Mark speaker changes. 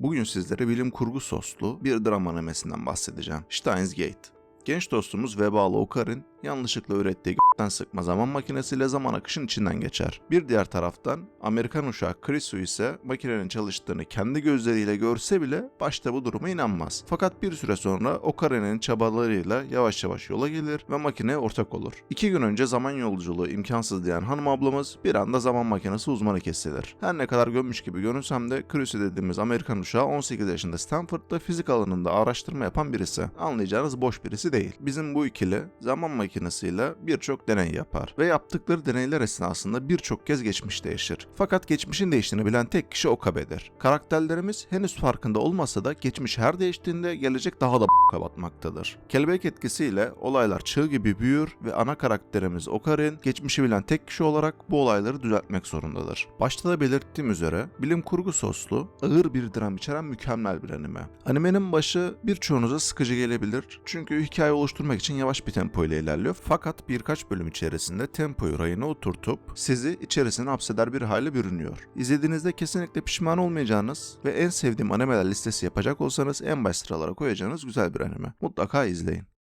Speaker 1: Bugün sizlere bilim kurgu soslu bir drama animesinden bahsedeceğim. Steins Gate. Genç dostumuz vebalı Okar'ın yanlışlıkla ürettiği g***den sıkma zaman makinesiyle zaman akışın içinden geçer. Bir diğer taraftan Amerikan uşağı Chrisu ise makinenin çalıştığını kendi gözleriyle görse bile başta bu duruma inanmaz. Fakat bir süre sonra Okar'ın çabalarıyla yavaş yavaş yola gelir ve makineye ortak olur. İki gün önce zaman yolculuğu imkansız diyen hanım ablamız bir anda zaman makinesi uzmanı kesilir. Her ne kadar gömmüş gibi görünsem de Chrisu dediğimiz Amerikan uşağı 18 yaşında Stanford'da fizik alanında araştırma yapan birisi. Anlayacağınız boş birisi değil. Bizim bu ikili zaman makinesiyle birçok deney yapar ve yaptıkları deneyler esnasında birçok kez geçmiş değişir. Fakat geçmişin değiştiğini bilen tek kişi Okabe'dir. Karakterlerimiz henüz farkında olmasa da geçmiş her değiştiğinde gelecek daha da b***a batmaktadır. Kelebek etkisiyle olaylar çığ gibi büyür ve ana karakterimiz Okar'ın geçmişi bilen tek kişi olarak bu olayları düzeltmek zorundadır. Başta da belirttiğim üzere bilim kurgu soslu, ağır bir dram içeren mükemmel bir anime. Animenin başı birçoğunuza sıkıcı gelebilir çünkü hikaye oluşturmak için yavaş bir tempo ile ilerliyor fakat birkaç bölüm içerisinde tempoyu rayına oturtup sizi içerisine hapseder bir hale bürünüyor. İzlediğinizde kesinlikle pişman olmayacağınız ve en sevdiğim animeler listesi yapacak olsanız en baş sıralara koyacağınız güzel bir anime. Mutlaka izleyin.